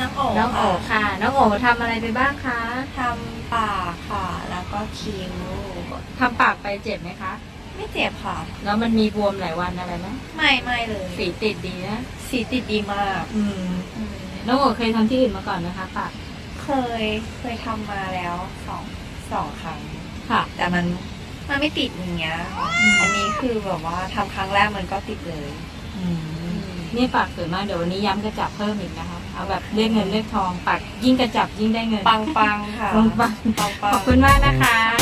น้องโอค่ะ น้องโอทำอะไรไปบ้างคะทำปากค่ะ แล้วก็คิ้วทำปากไปเจ็บไหมคะ ไม่เจ็บค่ะ แล้วมันมีบวมหลายวันอะไรไหมไม่ไม่เลยสีติดดีนะสีติดดีมากอืมน้องโอเคยทำที่อื่นมาก่อนไหมคะ ปากเคยเคยทำมาแล้วสองสองครั้ง ค่ะ แต่มันมันไม่ติดอย่างเงี้ยอันนี้คือแบบว่าทำครั้งแรกมันก็ติดเลย อืม นี่ปากสวยมากเดี๋ยววันนี้ย้ำกระจับเพิ่มอีกนะคะเอาแบบเรียกเงินเรียกทองปากยิ่งกระจับยิ่งได้เงินปังปังๆค่ะปังปังปังปังขอบคุณมากนะคะขอบคุณค่ะบ๊ายบายค่ะ